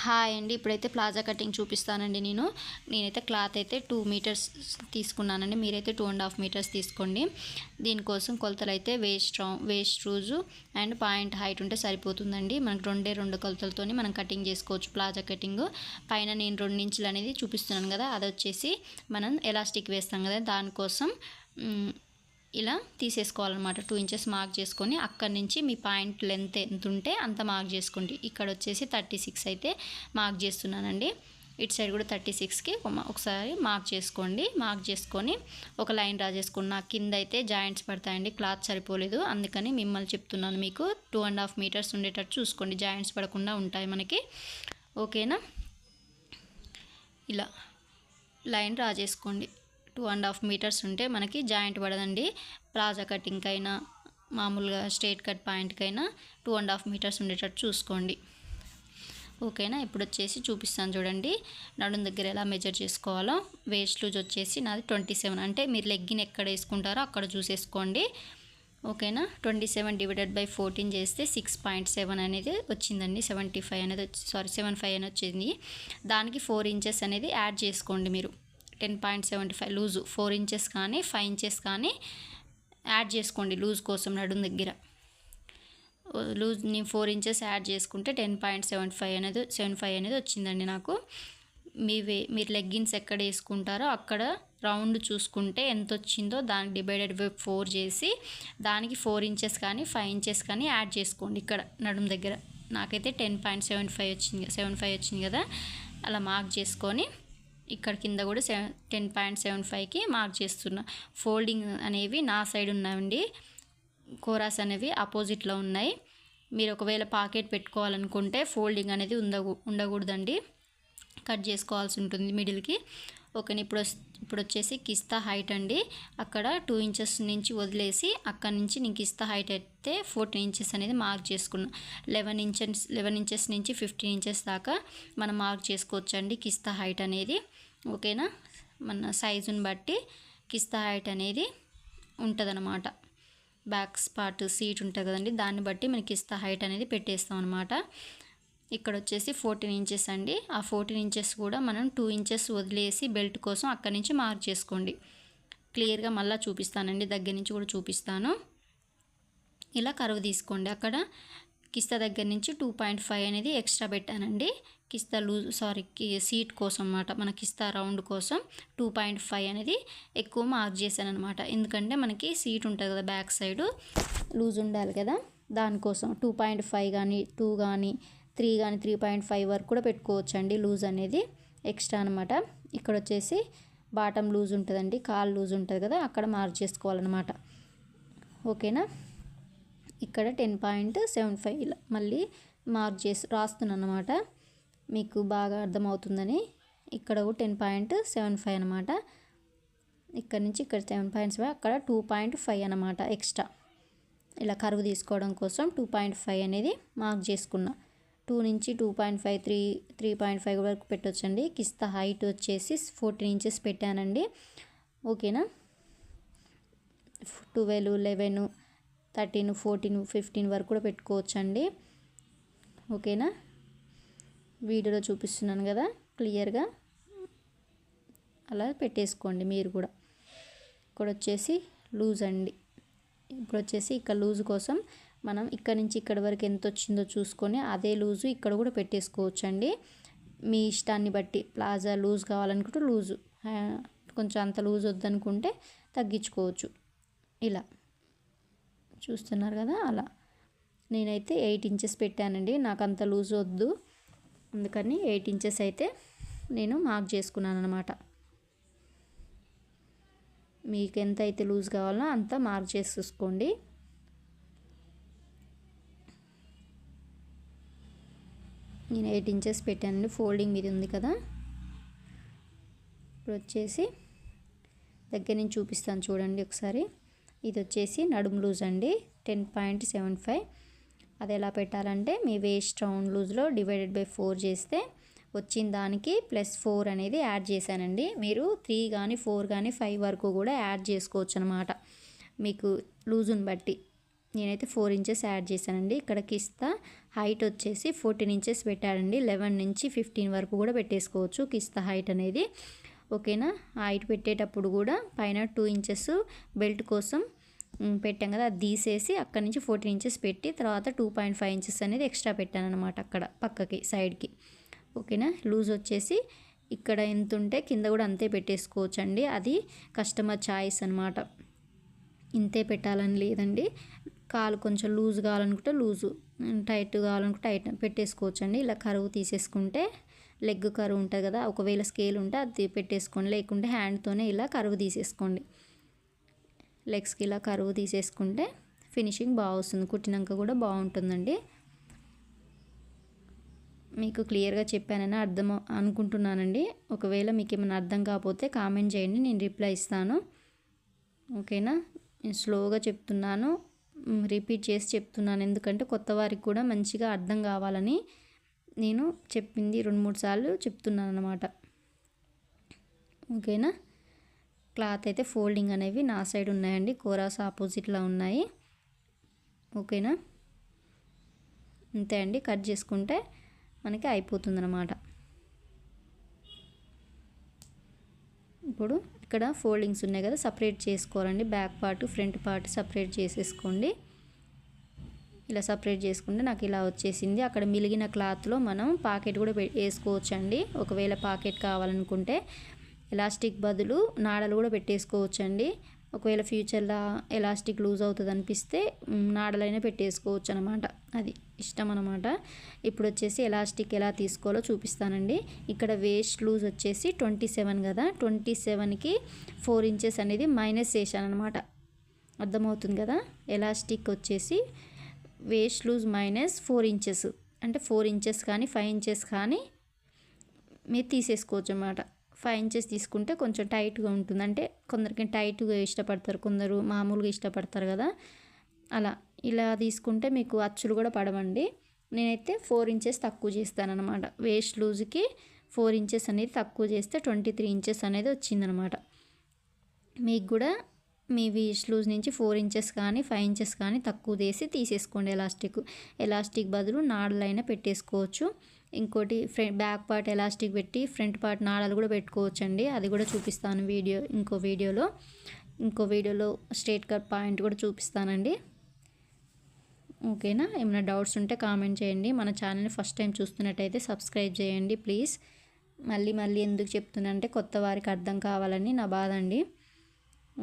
Hi అండి. ఇప్పుడైతే plaza cutting చూపిస్తానండి నేను. నేనైతే క్లాత్ అయితే టూ మీటర్స్ తీసుకున్నానండి. మీరైతే టూ అండ్ హాఫ్ మీటర్స్ తీసుకోండి. దీనికోసం కొలతలు అయితే waist waist loose and point height ఉంటే సరిపోతుందండి. మనకు రెండే రెండు కొలతలతో మనం కటింగ్ చేసుకోవచ్చు ప్లాజా కటింగ్. పైన నేను రెండు ఇంచులు అనేది చూపిస్తున్నాను కదా అది వచ్చేసి మనం ఎలాస్టిక్ వేస్తాం కదా దానికోసం ఇలా తీసేసుకోవాలన్నమాట. టూ ఇంచెస్ మార్క్ చేసుకొని అక్కడి నుంచి మీ పాయింట్ లెంత్ ఎంత ఉంటే అంత మార్క్ చేసుకోండి. ఇక్కడ వచ్చేసి థర్టీ సిక్స్ అయితే మార్క్ చేస్తున్నానండి. ఇటు సైడ్ కూడా థర్టీ సిక్స్కి ఒకసారి మార్క్ చేసుకోండి. మార్క్ చేసుకొని ఒక లైన్ డ్రా చేసుకున్న కింద అయితే జాయింట్స్ పడతాయండి. క్లాత్ సరిపోలేదు. అందుకని మిమ్మల్ని చెప్తున్నాను మీకు టూ అండ్ హాఫ్ మీటర్స్ ఉండేటట్టు చూసుకోండి. జాయింట్స్ పడకుండా ఉంటాయి మనకి. ఓకేనా ఇలా లైన్ డ్రా చేసుకోండి. టూ అండ్ హాఫ్ మీటర్స్ ఉంటే మనకి జాయింట్ పడదండి. ప్లాజా కటింగ్కైనా అయినా మామూలుగా స్ట్రైట్ కట్ పాయింట్కైనా టూ అండ్ హాఫ్ మీటర్స్ ఉండేటట్టు చూసుకోండి. ఓకేనా? ఇప్పుడు వచ్చేసి చూపిస్తాను చూడండి. నడుం దగ్గర ఎలా మెజర్ చేసుకోవాలో. వేస్ట్ లూజ్ వచ్చేసి నాది ట్వంటీ సెవెన్ అంటే మీరు లెగ్గిన్ ఎక్కడ వేసుకుంటారో అక్కడ చూసేసుకోండి. ఓకేనా? Twenty seven divided by fourteen చేస్తే సిక్స్ పాయింట్ సెవెన్ అనేది వచ్చిందండి. సెవెంటీ ఫైవ్ అనేది వచ్చి సారీ సెవెన్ ఫైవ్ అని వచ్చింది. దానికి ఫోర్ ఇంచెస్ అనేది యాడ్ చేసుకోండి మీరు. Ten point seventy five loose four inches కానీ ఫైవ్ ఇంచెస్ కానీ యాడ్ చేసుకోండి లూజ్ కోసం నడుం దగ్గర. లూజ్ నేను ఫోర్ ఇంచెస్ యాడ్ చేసుకుంటే టెన్ పాయింట్ సెవెన్ ఫైవ్ అనేది సెవెన్ ఫైవ్ అనేది వచ్చిందండి నాకు. మీ వే మీరు లెగ్గిన్స్ ఎక్కడ వేసుకుంటారో అక్కడ రౌండ్ చూసుకుంటే ఎంత వచ్చిందో దానికి డివైడెడ్ బై ఫోర్ చేసి దానికి ఫోర్ ఇంచెస్ కానీ ఫైవ్ ఇంచెస్ కానీ యాడ్ చేసుకోండి ఇక్కడ నడుం దగ్గర. నాకైతే టెన్ పాయింట్ సెవెన్ ఫైవ్ వచ్చింది సెవెన్ ఫైవ్ వచ్చింది కదా. అలా మార్క్ చేసుకొని ఇక్కడ కింద కూడా సెవెన్ టెన్ పాయింట్ సెవెన్ ఫైవ్కి మార్క్ చేస్తున్నా. ఫోల్డింగ్ అనేవి నా సైడ్ ఉన్నాయండి. కోరాస్ అనేవి ఆపోజిట్లో ఉన్నాయి. మీరు ఒకవేళ పాకెట్ పెట్టుకోవాలనుకుంటే ఫోల్డింగ్ అనేది ఉండకూ ఉండకూడదండి. కట్ చేసుకోవాల్సి ఉంటుంది మిడిల్కి. ఓకే ఇప్పుడు ఇప్పుడు వచ్చేసి కిస్తా హైట్ అండి. అక్కడ టూ ఇంచెస్ నుంచి వదిలేసి అక్కడ నుంచి నేను కిస్తా హైట్ అయితే ఫోర్టీన్ ఇంచెస్ అనేది మార్క్ చేసుకున్నా. లెవెన్ ఇంచెస్ లెవెన్ ఇంచెస్ నుంచి ఫిఫ్టీన్ ఇంచెస్ దాకా మనం మార్క్ చేసుకోవచ్చండి కిస్తా హైట్ అనేది. ఓకేనా? మన సైజుని బట్టి కిస్తా హైట్ అనేది ఉంటుందన్నమాట. బ్యాక్ స్పాట్ సీట్ ఉంటుంది కదండి దాన్ని బట్టి మనకి ఇస్తా హైట్ అనేది పెట్టేస్తాం అనమాట ఇక్కడ వచ్చేసి ఫోర్టీన్ ఇంచెస్ అండి. ఆ ఫోర్టీన్ ఇంచెస్ కూడా మనం టూ ఇంచెస్ వదిలేసి బెల్ట్ కోసం అక్కడి నుంచి మార్క్ చేసుకోండి. క్లియర్గా మళ్ళీ చూపిస్తానండి దగ్గర నుంచి కూడా చూపిస్తాను. ఇలా కరువు తీసుకోండి. అక్కడ కిస్తా దగ్గర నుంచి టూ పాయింట్ ఫైవ్ అనేది ఎక్స్ట్రా పెట్టానండి. కిస్తా లూజ్ సారీ సీట్ కోసం అనమాట మన కిస్తా రౌండ్ కోసం టూ పాయింట్ ఫైవ్ అనేది ఎక్కువ మార్క్ చేశాను అనమాట ఎందుకంటే మనకి సీట్ ఉంటుంది కదా బ్యాక్ సైడ్ లూజ్ ఉండాలి కదా. దానికోసం టూ పాయింట్ ఫైవ్ కానీ టూ కానీ త్రీ కానీ త్రీ పాయింట్ ఫైవ్ వరకు కూడా పెట్టుకోవచ్చు అండి లూజ్ అనేది ఎక్స్ట్రా అనమాట ఇక్కడ వచ్చేసి బాటం లూజ్ ఉంటుందండి కాల్ లూజ్ ఉంటుంది కదా అక్కడ మార్క్ చేసుకోవాలన్నమాట. ఓకేనా? ఇక్కడ టెన్ పాయింట్ సెవెన్ ఫైవ్ మళ్ళీ మార్క్ చేసి రాస్తున్నాను అనమాట మీకు బాగా అర్థమవుతుందని ఇక్కడ ఒక టెన్ పాయింట్ సెవెన్ ఫైవ్ అనమాట ఇక్కడ నుంచి ఇక్కడ సెవెన్ పాయింట్ ఫైవ్ అక్కడ టూ పాయింట్ ఫైవ్ అనమాట ఎక్స్ట్రా. ఇలా కరువు తీసుకోవడం కోసం టూ పాయింట్ ఫైవ్ అనేది మార్క్ చేసుకున్నా. టూ నుంచి two point five three three point five వరకు పెట్టొచ్చండి. కిస్తా హైట్ వచ్చేసి ఫోర్టీన్ ఇంచెస్ పెట్టానండి. ఓకేనా? Twelve eleven thirteen fourteen fifteen వరకు కూడా పెట్టుకోవచ్చండి. ఓకేనా? వీడియోలో చూపిస్తున్నాను కదా క్లియర్గా. అలా పెట్టేసుకోండి మీరు కూడా. ఇక్కడ వచ్చేసి లూజ్ అండి. ఇప్పుడు వచ్చేసి ఇక్కడ లూజ్ కోసం మనం ఇక్కడ నుంచి ఇక్కడ వరకు ఎంత వచ్చిందో చూసుకొని అదే లూజు ఇక్కడ కూడా పెట్టేసుకోవచ్చు అండి మీ ఇష్టాన్ని బట్టి ప్లాజా లూజ్ కావాలనుకుంటే లూజు. కొంచెం అంత లూజ్ వద్దనుకుంటే తగ్గించుకోవచ్చు. ఇలా. చూస్తున్నారు కదా అలా. నేనైతే ఎయిట్ ఇంచెస్ పెట్టానండి. నాకు అంత లూజ్ వద్దు. అందుకని ఎయిట్ ఇంచెస్ అయితే నేను మార్క్ చేసుకున్నాను అనమాట మీకు ఎంత అయితే లూజ్ కావాలో అంత మార్క్ చేసి చూసుకోండి నేను ఎయిట్ ఇంచెస్ పెట్టానండి ఫోల్డింగ్ మీద ఉంది కదా. ఇప్పుడు వచ్చేసి దగ్గర నుంచి చూపిస్తాను చూడండి ఒకసారి. ఇది వచ్చేసి నడుము లూజ్ అండి టెన్ పాయింట్ సెవెన్ ఫైవ్. అది ఎలా పెట్టాలంటే మీ వేస్ట్ రౌండ్ లూజ్లో డివైడెడ్ బై ఫోర్ చేస్తే వచ్చిన దానికి ప్లస్ ఫోర్ అనేది యాడ్ చేశానండి. మీరు త్రీ కానీ ఫోర్ కానీ ఫైవ్ వరకు కూడా యాడ్ చేసుకోవచ్చు అనమాట మీకు లూజుని బట్టి. నేనైతే ఫోర్ ఇంచెస్ యాడ్ చేశానండి. ఇక్కడ కిస్తా హైట్ వచ్చేసి ఫోర్టీన్ ఇంచెస్ పెట్టాడండి లెవెన్ నుంచి ఫిఫ్టీన్ వరకు కూడా పెట్టేసుకోవచ్చు కిస్తా హైట్ అనేది. ఓకేనా? హైట్ పెట్టేటప్పుడు కూడా పైన టూ ఇంచెస్ బెల్ట్ కోసం పెట్టాం కదా అది తీసేసి అక్కడ నుంచి ఫోర్టీన్ ఇంచెస్ పెట్టి తర్వాత టూ పాయింట్ ఫైవ్ ఇంచెస్ అనేది ఎక్స్ట్రా పెట్టాను అనమాట అక్కడ పక్కకి సైడ్కి. ఓకేనా? లూజ్ వచ్చేసి ఇక్కడ ఎంత ఉంటే కింద కూడా అంతే పెట్టేసుకోవచ్చు అండి అది కస్టమర్ చాయిస్ అనమాట ఇంతే పెట్టాలని లేదండి. కాలు కొంచెం లూజ్ కావాలనుకుంటే లూజు టైట్ కావాలనుకుంటే టైట్ పెట్టేసుకోవచ్చు అండి ఇలా కరువు తీసేసుకుంటే లెగ్ కరువు ఉంటుంది కదా ఒకవేళ స్కేల్ ఉంటే అది పెట్టేసుకోండి. లేకుంటే హ్యాండ్తోనే ఇలా కరువు తీసేసుకోండి. లెగ్స్కి ఇలా కరువు తీసేసుకుంటే ఫినిషింగ్ బాగా వస్తుంది కుట్టినాక కూడా బాగుంటుందండి. మీకు క్లియర్గా చెప్పానని అర్థం అనుకుంటున్నానండి. ఒకవేళ మీకు ఏమైనా అర్థం కాకపోతే కామెంట్ చేయండి నేను రిప్లై ఇస్తాను. ఓకేనా? నేను స్లోగా చెప్తున్నాను రిపీట్ చేసి చెప్తున్నాను. ఎందుకంటే కొత్త వారికి కూడా మంచిగా అర్థం కావాలని నేను చెప్పింది రెండు మూడు సార్లు చెప్తున్నాను అనమాట ఓకేనా? క్లాత్ అయితే ఫోల్డింగ్ అనేవి నా సైడ్ ఉన్నాయండి. కోరాస్ ఆపోజిట్లో ఉన్నాయి. ఓకేనా? అంతే అండి. కట్ చేసుకుంటే మనకి అయిపోతుందన్నమాట. ఇప్పుడు ఇక్కడ ఫోల్డింగ్స్ ఉన్నాయి కదా సపరేట్ చేసుకోవాలండి. Back part front part separate చేసేసుకోండి. ఇలా సపరేట్ చేసుకుంటే నాకు ఇలా వచ్చేసింది. అక్కడ మిలిగిన క్లాత్లో మనం పాకెట్ కూడా వేసుకోవచ్చు అండి ఒకవేళ పాకెట్ కావాలనుకుంటే ఎలాస్టిక్ బదులు నాడలు కూడా పెట్టేసుకోవచ్చు అండి ఒకవేళ ఫ్యూచర్లో ఎలాస్టిక్ లూజ్ అవుతుంది అనిపిస్తే నాడలైనా పెట్టేసుకోవచ్చు అనమాట అది ఇష్టం అనమాట ఇప్పుడు వచ్చేసి ఎలాస్టిక్ ఎలా తీసుకోవాలో చూపిస్తానండి. ఇక్కడ వేస్ట్ లూజ్ వచ్చేసి ట్వంటీ సెవెన్ కదా. ట్వంటీ సెవెన్కి ఫోర్ ఇంచెస్ అనేది మైనస్ చేశాను అనమాట అర్థమవుతుంది కదా? ఎలాస్టిక్ వచ్చేసి waist loose minus four inches. అంటే ఫోర్ ఇంచెస్ కానీ ఫైవ్ ఇంచెస్ కానీ మీరు తీసేసుకోవచ్చు అన్నమాట ఫైవ్ ఇంచెస్ తీసుకుంటే కొంచెం టైట్గా ఉంటుంది. అంటే కొందరికి టైట్గా ఇష్టపడతారు కొందరు మామూలుగా ఇష్టపడతారు కదా. అలా ఇలా తీసుకుంటే మీకు అచ్చులు కూడా పడవండి. నేనైతే ఫోర్ ఇంచెస్ తక్కువ చేస్తానన్నమాట. వేస్ట్ లూజ్కి ఫోర్ ఇంచెస్ అనేది తక్కువ చేస్తే ట్వంటీ త్రీ ఇంచెస్ అనేది వచ్చిందనమాట మీకు కూడా మీ వేస్ట్ లూజ్ నుంచి ఫోర్ ఇంచెస్ కానీ ఫైవ్ ఇంచెస్ కానీ తక్కువ చేసి తీసేసుకోండి ఎలాస్టిక్. ఎలాస్టిక్ బదులు నాడలైనా పెట్టేసుకోవచ్చు. ఇంకోటి ఫ్రంట్ బ్యాక్ పార్ట్ ఎలాస్టిక్ పెట్టి ఫ్రంట్ పార్ట్ నాడలు కూడా పెట్టుకోవచ్చండి. అది కూడా చూపిస్తాను వీడియో ఇంకో వీడియోలో. ఇంకో వీడియోలో స్ట్రేట్ కట్ పాయింట్ కూడా చూపిస్తానండి. ఓకేనా? ఏమైనా డౌట్స్ ఉంటే కామెంట్ చేయండి. మన ఛానల్ని ఫస్ట్ టైం చూస్తున్నట్టయితే సబ్స్క్రైబ్ చేయండి ప్లీజ్. మళ్ళీ మళ్ళీ ఎందుకు చెప్తున్నానంటే కొత్త వారికి అర్థం కావాలని నా బాధ అండి.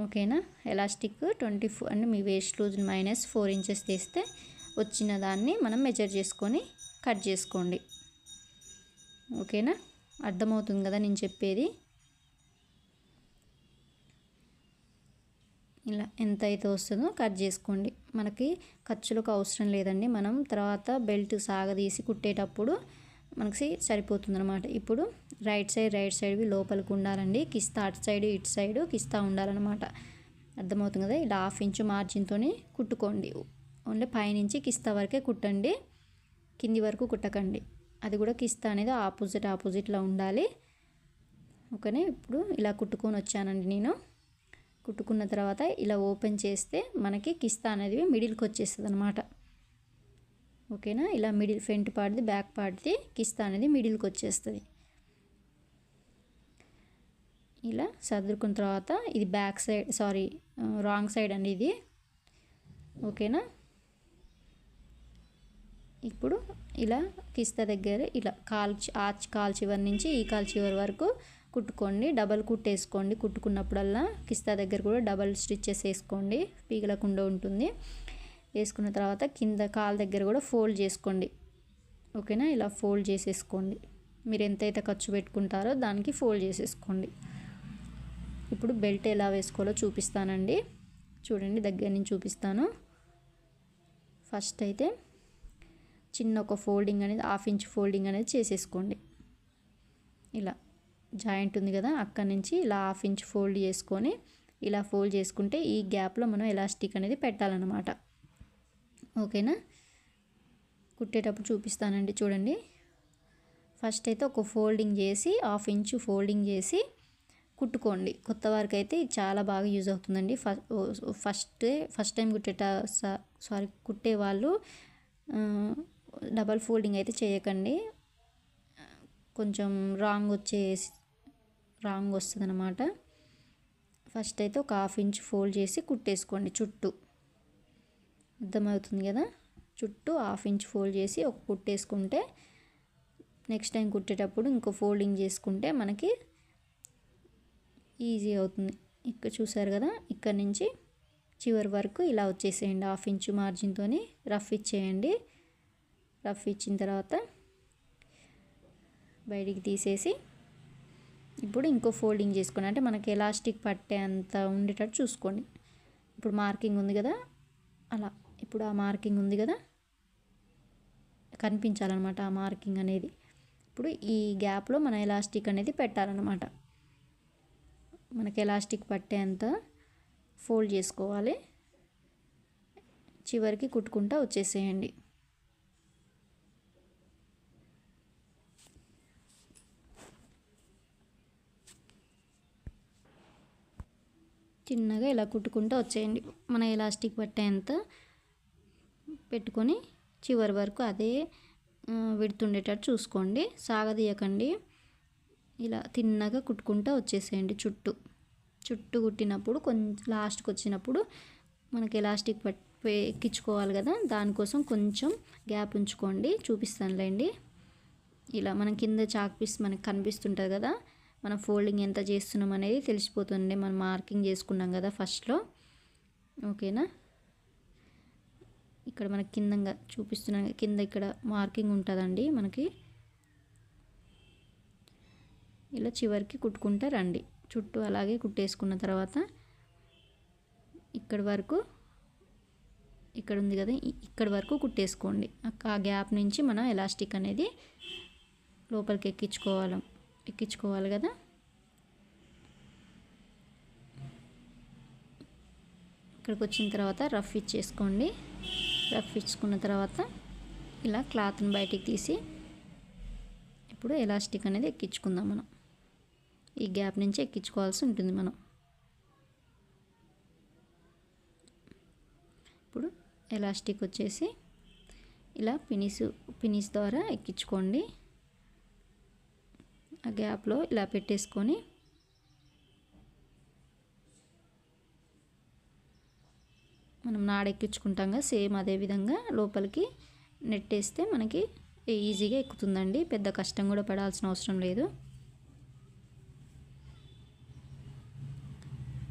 ఓకేనా? ఎలాస్టిక్ ట్వంటీ ఫోర్ అంటే మీ waist loose minus four inches తీస్తే వచ్చిన దాన్ని మనం మెజర్ చేసుకొని కట్ చేసుకోండి. ఓకేనా? అర్థమవుతుంది కదా నేను చెప్పేది? ఇలా ఎంత అయితే వస్తుందో కట్ చేసుకోండి. మనకి ఖర్చులకు అవసరం లేదండి. మనం తర్వాత బెల్ట్ సాగదీసి కుట్టేటప్పుడు మనకి సరిపోతుంది అనమాట ఇప్పుడు రైట్ సైడ్ రైట్ సైడ్వి లోపలికి ఉండాలండి. కిస్తా అటు సైడ్ ఇటు సైడ్ కిస్తా ఉండాలన్నమాట. అర్థమవుతుంది కదా? ఇలా హాఫ్ ఇంచు మార్జిన్తో కుట్టుకోండి. ఓన్లీ పైనుంచి కిస్తా వరకే కుట్టండి. కింది వరకు కుట్టకండి. అది కూడా కిస్తా అనేది ఆపోజిట్ ఆపోజిట్లో ఉండాలి. ఓకేనే? ఇప్పుడు ఇలా కుట్టుకొని వచ్చానండి నేను. కుట్టుకున్న తర్వాత ఇలా ఓపెన్ చేస్తే మనకి కిస్తా అనేది మిడిల్కి వచ్చేస్తుంది అనమాట ఓకేనా? ఇలా మిడిల్ ఫ్రంట్ పార్ట్ది బ్యాక్ పార్ట్ది కిస్తా అనేది మిడిల్కి వచ్చేస్తుంది. ఇలా సర్దుకున్న తర్వాత ఇది back side sorry wrong side అండి ఇది. ఓకేనా? ఇప్పుడు ఇలా కిస్తా దగ్గర ఇలా కాల్ ఆచ్ కాల్ చివరి నుంచి ఈ కాల్ చివరి వరకు కుట్టుకోండి. డబల్ కుట్టేసుకోండి. కుట్టుకున్నప్పుడల్లా కిస్తా దగ్గర కూడా డబల్ స్టిచ్చెస్ వేసుకోండి. పీగలకుండా ఉంటుంది. వేసుకున్న తర్వాత కింద కాల్ దగ్గర కూడా ఫోల్డ్ చేసుకోండి. ఓకేనా? ఇలా ఫోల్డ్ చేసేసుకోండి. మీరు ఎంతైతే ఖర్చు పెట్టుకుంటారో దానికి ఫోల్డ్ చేసేసుకోండి. ఇప్పుడు బెల్ట్ ఎలా వేసుకోవాలో చూపిస్తానండి. చూడండి దగ్గర నుంచి చూపిస్తాను. ఫస్ట్ అయితే చిన్న ఒక ఫోల్డింగ్ అనేది హాఫ్ ఇంచ్ ఫోల్డింగ్ అనేది చేసేసుకోండి. ఇలా జాయింట్ ఉంది కదా అక్కడ నుంచి ఇలా హాఫ్ ఇంచ్ ఫోల్డ్ చేసుకొని ఇలా ఫోల్డ్ చేసుకుంటే ఈ గ్యాప్లో మనం ఎలాస్టిక్ అనేది పెట్టాలన్నమాట. ఓకేనా? కుట్టేటప్పుడు చూపిస్తానండి చూడండి. ఫస్ట్ అయితే ఒక ఫోల్డింగ్ చేసి హాఫ్ ఇంచు ఫోల్డింగ్ చేసి కుట్టుకోండి. కొత్త వారికి అయితే చాలా బాగా యూజ్ అవుతుందండి. ఫస్ట్ ఫస్ట్ టైం కుట్టేట సారీ కుట్టే వాళ్ళు డబల్ ఫోల్డింగ్ అయితే చేయకండి. కొంచెం రాంగ్ వచ్చే రాంగ్ వస్తుంది అనమాట ఫస్ట్ అయితే ఒక హాఫ్ ఇంచ్ ఫోల్డ్ చేసి కుట్టేసుకోండి చుట్టూ. అర్థమవుతుంది కదా? చుట్టూ హాఫ్ ఇంచ్ ఫోల్డ్ చేసి ఒక కుట్టేసుకుంటే నెక్స్ట్ టైం కుట్టేటప్పుడు ఇంకో ఫోల్డింగ్ చేసుకుంటే మనకి ఈజీ అవుతుంది. ఇక్కడ చూసారు కదా? ఇక్కడ నుంచి చివరి వరకు ఇలా వచ్చేసేయండి. హాఫ్ ఇంచు మార్జిన్తో రఫ్ ఇచ్చేయండి. రఫ్ ఇచ్చిన తర్వాత బయటికి తీసేసి ఇప్పుడు ఇంకో ఫోల్డింగ్ చేసుకోండి. అంటే మనకి ఎలాస్టిక్ పట్టే అంత ఉండేటట్టు చూసుకోండి. ఇప్పుడు మార్కింగ్ ఉంది కదా అలా. ఇప్పుడు ఆ మార్కింగ్ ఉంది కదా కనిపించాలన్నమాట ఆ మార్కింగ్ అనేది. ఇప్పుడు ఈ గ్యాప్లో మన ఎలాస్టిక్ అనేది పెట్టాలన్నమాట. మనకి ఎలాస్టిక్ పట్టేంత ఫోల్డ్ చేసుకోవాలి. చివరికి కుట్టుకుంటా వచ్చేసేయండి. చిన్నగా ఇలా కుట్టుకుంటూ వచ్చేయండి. మన ఎలాస్టిక్ పట్టేంత పెట్టుకొని చివరి వరకు అదే విడుతుండేటట్టు చూసుకోండి. సాగదీయకండి. ఇలా తిన్నగా కుట్టుకుంటూ వచ్చేసేయండి చుట్టూ. చుట్టూ కుట్టినప్పుడు కొంచెం లాస్ట్కి వచ్చినప్పుడు మనకి ఎలాస్టిక్ పట్ ఎక్కించుకోవాలి కదా దానికోసం కొంచెం గ్యాప్ ఉంచుకోండి. చూపిస్తానులేండి. ఇలా మనం కింద చాక్ పీస్ మనకి కనిపిస్తుంటుంది కదా మనం ఫోల్డింగ్ ఎంత చేస్తున్నాం అనేది తెలిసిపోతుంది మనం మార్కింగ్ చేసుకున్నాం కదా ఫస్ట్లో. ఓకేనా? ఇక్కడ మనకి కిందంగా చూపిస్తున్నాం కింద ఇక్కడ మార్కింగ్ ఉంటుందండి మనకి. ఇలా చివరికి కుట్టుకుంటా రండి. చుట్టూ అలాగే కుట్టేసుకున్న తర్వాత ఇక్కడ వరకు ఇక్కడ ఉంది కదా ఇక్కడ వరకు కుట్టేసుకోండి. ఆ గ్యాప్ నుంచి మనం ఎలాస్టిక్ అనేది లోపలికి ఎక్కించుకోవాలి. ఎక్కించుకోవాలి కదా? ఇక్కడికి వచ్చిన తర్వాత రఫ్ ఇచ్చేసుకోండి రఫ్ ఇచ్చుకున్న తర్వాత ఇలా క్లాత్ని బయటికి తీసి ఇప్పుడు ఎలాస్టిక్ అనేది ఎక్కించుకుందాం మనం. ఈ గ్యాప్ నుంచి ఎక్కించుకోవాల్సి ఉంటుంది మనం. ఇప్పుడు ఎలాస్టిక్ వచ్చేసి ఇలా పినిస్ పినిస్ ద్వారా ఎక్కించుకోండి. ఆ గ్యాప్లో ఇలా పెట్టేసుకొని మనం నాడెక్కించుకుంటాం కదా సేమ్ అదే విధంగా లోపలికి నెట్టేస్తే మనకి ఈజీగా ఎక్కుతుందండి. పెద్ద కష్టం కూడా పడాల్సిన అవసరం లేదు.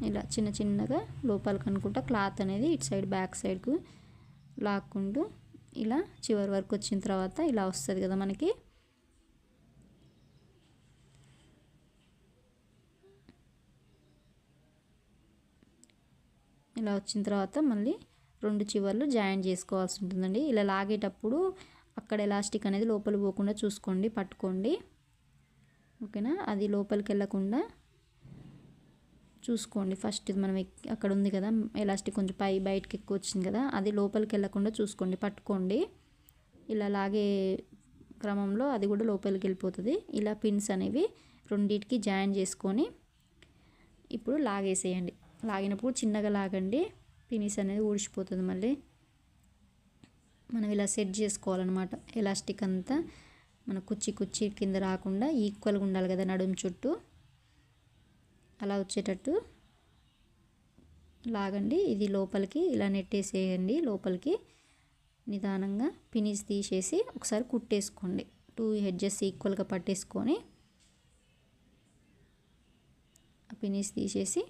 ఇలా చిన్న చిన్నగా లోపలికి అనుకుంటా క్లాత్ అనేది ఇటు సైడ్ బ్యాక్ సైడ్కు లాక్కుంటూ ఇలా చివరి వరకు వచ్చిన తర్వాత ఇలా వస్తుంది కదా మనకి. ఇలా వచ్చిన తర్వాత మళ్ళీ రెండు చివర్లు జాయిన్ చేసుకోవాల్సి ఉంటుందండి. ఇలా లాగేటప్పుడు అక్కడ ఎలాస్టిక్ అనేది లోపల పోకుండా చూసుకోండి పట్టుకోండి. ఓకేనా? అది లోపలికి వెళ్ళకుండా చూసుకోండి. ఫస్ట్ మనం అక్కడ ఉంది కదా ఎలాస్టిక్ కొంచెం పై బయటకి ఎక్కువ వచ్చింది కదా అది లోపలికి వెళ్ళకుండా చూసుకోండి పట్టుకోండి. ఇలా లాగే క్రమంలో అది కూడా లోపలికి వెళ్ళిపోతుంది. ఇలా పిన్స్ అనేవి రెండింటికి జాయిన్ చేసుకొని ఇప్పుడు లాగేసేయండి. లాగినప్పుడు చిన్నగా లాగండి. పినిస్ అనేది ఊడిచిపోతుంది మళ్ళీ. మనం ఇలా సెట్ చేసుకోవాలన్నమాట. ఎలాస్టిక్ అంతా మన కుచ్చి కుచ్చి కింద రాకుండా ఈక్వల్గా ఉండాలి కదా నడుము చుట్టూ. అలా వచ్చేటట్టు లాగండి. ఇది లోపలికి ఇలా నెట్టేసేయండి. లోపలికి నిదానంగా పినిస్ తీసేసి ఒకసారి కుట్టేసుకోండి. టూ హెడ్జెస్ ఈక్వల్గా పట్టేసుకొని ఆ పినిస్ తీసేసి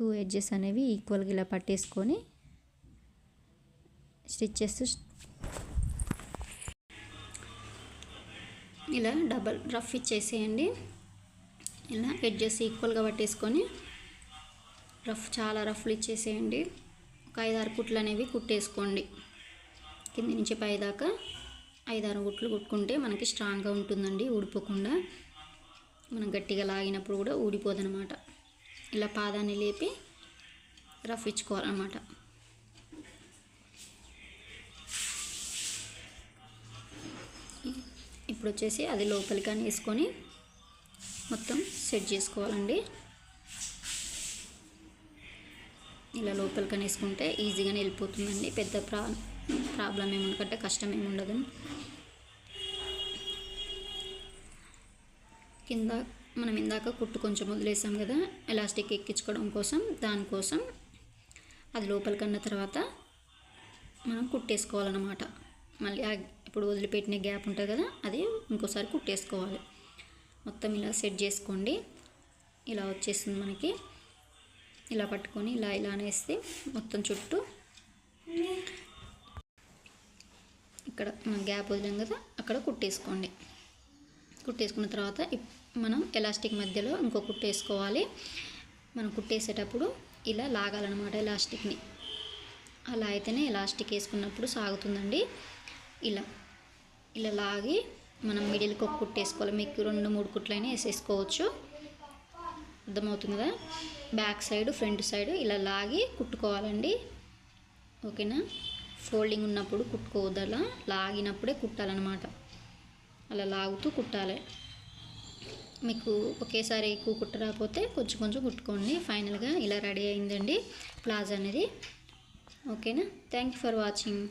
టూ ఎడ్జెస్ అనేవి ఈక్వల్గా ఇలా పట్టేసుకొని స్టిచ్చెస్ ఇలా డబల్ రఫ్ ఇచ్చేసేయండి. ఇలా ఎడ్జెస్ ఈక్వల్గా పట్టేసుకొని రఫ్ చాలా రఫ్లు ఇచ్చేసేయండి. ఒక ఐదారు కుట్లు అనేవి కుట్టేసుకోండి. కింది నుంచి పైదాకా ఐదారు గుట్లు కుట్టుకుంటే మనకి స్ట్రాంగ్గా ఉంటుందండి ఊడిపోకుండా. మనం గట్టిగా లాగినప్పుడు కూడా ఊడిపోదనమాట. ఇలా పాదాన్ని లేపి రఫ్ ఇచ్చుకోవాలన్నమాట. ఇప్పుడు వచ్చేసి అది లోపలికి వేసుకొని మొత్తం సెట్ చేసుకోవాలండి. ఇలా లోపలికి వేసుకుంటే ఈజీగానే వెళ్ళిపోతుందండి. పెద్ద ప్రా ప్రాబ్లం ఏముండకంటే కష్టం ఏమి ఉండదు కింద మనం ఇందాక కుట్టు కొంచెం వదిలేసాం కదా ఎలాస్టిక్ ఎక్కించుకోవడం కోసం దానికోసం అది లోపలికి అన్న తర్వాత మనం కుట్టేసుకోవాలన్నమాట. మళ్ళీ ఇప్పుడు వదిలిపెట్టిన గ్యాప్ ఉంటుంది కదా అది ఇంకోసారి కుట్టేసుకోవాలి. మొత్తం ఇలా సెట్ చేసుకోండి. ఇలా వచ్చేస్తుంది మనకి. ఇలా పట్టుకొని ఇలా ఇలా అనేస్తే మొత్తం చుట్టూ ఇక్కడ మనం గ్యాప్ వదిలాం కదా అక్కడ కుట్టేసుకోండి. కుట్టేసుకున్న తర్వాత ఇప్- మనం ఎలాస్టిక్ మధ్యలో ఇంకో కుట్టేసుకోవాలి మనం కుట్టేసేటప్పుడు ఇలా లాగాలన్నమాట ఎలాస్టిక్ని. అలా అయితేనే ఎలాస్టిక్ వేసుకున్నప్పుడు సాగుతుందండి. ఇలా ఇలా లాగి మనం మిడిల్కి ఒక కుట్టేసుకోవాలి మీకు రెండు మూడు కుట్లైనా వేసేసుకోవచ్చు. అర్థమవుతుంది కదా? బ్యాక్ సైడ్ ఫ్రంట్ సైడ్ ఇలా లాగి కుట్టుకోవాలండి. ఓకేనా? ఫోల్డింగ్ ఉన్నప్పుడు కుట్టుకోవద్దు అలా. లాగినప్పుడే కుట్టాలన్నమాట. అలా లాగుతూ కుట్టాలి. మీకు ఒకేసారి ఎక్కువ కుట్ట రాకపోతే కొంచెం కొంచెం కుట్టుకోండి. ఫైనల్గా ఇలా రెడీ అయిందండి ప్లాజా అనేది. ఓకేనా? Thank you for watching